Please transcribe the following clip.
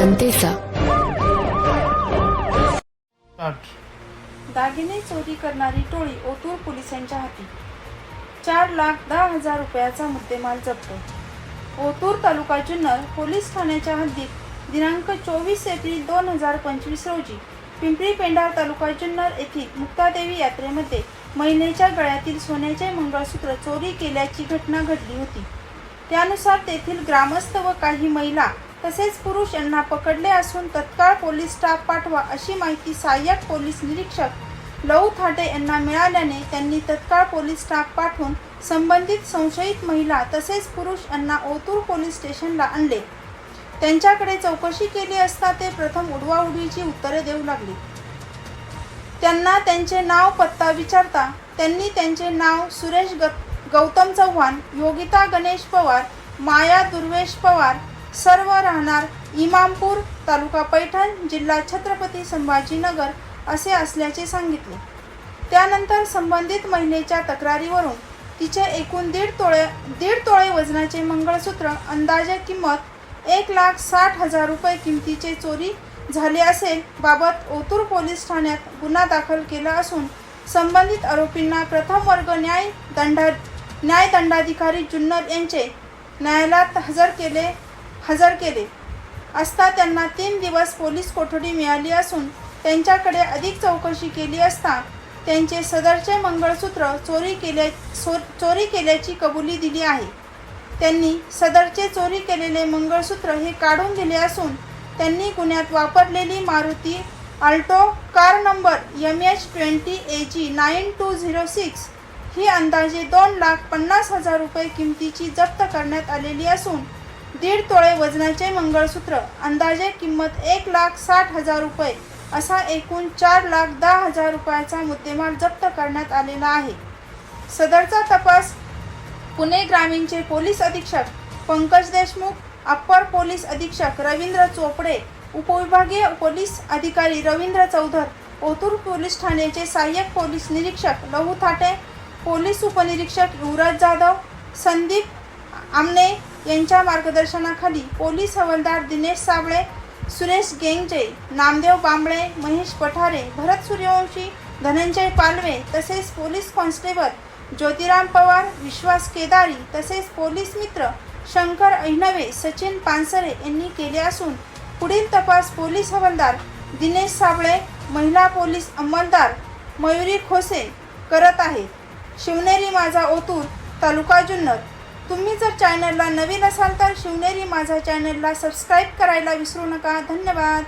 जनतेचा. दागिने चोरी करणारी टोळी ओतूर पोलिसांच्या हाती. चार लाख दहा हजार रुपयाचा मुद्देमाल जप्त. ओतूर तालुका जुन्नर पोलीस ठाण्याच्या हद्दीत दिनांक चोवीस एप्रिल दोन हजार पंचवीस रोजी पिंपरी पेंढार तालुका जुन्नर येथील मुक्तादेवी यात्रेमध्ये महिलेच्या गळ्यातील सोन्याचे मंगळसूत्र चोरी केल्याची घटना घडली होती. त्यानुसार तेथील ग्रामस्थ व काही महिला तसेच पुरुष यांना पकडले असून तत्काळ पोलीस स्टाफ पाठवा अशी माहिती सहाय्यक पोलीस निरीक्षक लऊ थाटे यांना मिळाल्याने त्यांनी तत्काळ पोलीस स्टाफ पाठवून संबंधित संशयित महिला तसेच पुरुष यांना ओतूर पोलीस स्टेशनला आणले. त्यांच्याकडे चौकशी केली असता ते प्रथम उडवाउडवीची उत्तरे देऊ लागले. त्यांना त्यांचे नाव पत्ता विचारता त्यांनी त्यांचे नाव सुरेश ग गौतम चव्हाण योगिता गणेश पवार माया दुर्वेश पवार सर्व राहणार इमामपूर तालुका पैठण जिल्हा छत्रपती संभाजीनगर असे असल्याचे सांगितले. त्यानंतर संबंधित महिलेच्या तक्रारीवरून तिचे एकूण दीड तोळे दीड तोळे वजनाचे मंगळसूत्र अंदाजे किंमत एक लाख साठ हजार रुपये किमतीचे चोरी झाले असेल बाबत ओतूर पोलीस ठाण्यात गुन्हा दाखल केला असून संबंधित आरोपींना प्रथम वर्ग न्याय दंडा न्यायदंडाधिकारी जुन्नर यांचे न्यायालयात हजर केले हजर केले. असता त्यांना तीन दिवस पोलीस कोठडी मिळाली असून त्यांच्याकडे अधिक चौकशी केली असता त्यांचे सदरचे मंगळसूत्र चोरी केल्या चो चोरी केल्याची कबुली दिली आहे. त्यांनी सदरचे चोरी केलेले मंगळसूत्र हे काढून दिले असून त्यांनी गुन्ह्यात वापरलेली Maruti Alto car number M H twenty A G nine two zero six ही अंदाजे दोन लाख पन्नास हजार रुपये किमतीची जप्त करण्यात आलेली असून दीड तोळे वजनाचे मंगळसूत्र अंदाजे किंमत एक लाख साठ हजार रुपये असा एकूण चार लाख दहा हजार रुपयाचा मुद्देमाल जप्त करण्यात आलेला आहे. सदरचा तपास पुणे ग्रामीणचे पोलीस अधीक्षक पंकज देशमुख अप्पर पोलीस अधीक्षक रवींद्र चोपडे उपविभागीय पोलीस अधिकारी रवींद्र चौधर ओतूर पोलीस ठाण्याचे सहाय्यक पोलीस निरीक्षक लहू थाटे पोलीस उपनिरीक्षक युवराज जाधव संदीप आमने यांच्या मार्गदर्शनाखाली पोलीस हवालदार दिनेश साबळे सुरेश गेंगजे नामदेव बांबळे महेश पठारे भरत सूर्यवंशी धनंजय पालवे तसेच पोलीस कॉन्स्टेबल ज्योतिराम पवार विश्वास केदारी तसेच पोलीस मित्र शंकर ऐनवे सचिन पानसरे यांनी केले असून पुढील तपास पोलीस हवालदार दिनेश साबळे महिला पोलीस अंमलदार मयुरी खोसे करत आहेत. शिवनेरी माझा ओतूर तालुका जुन्नर. तुम्ही जर चॅनलला नवीन असाल तर शिवनेरी माझा चॅनलला सबस्क्राईब करायला विसरू नका. धन्यवाद.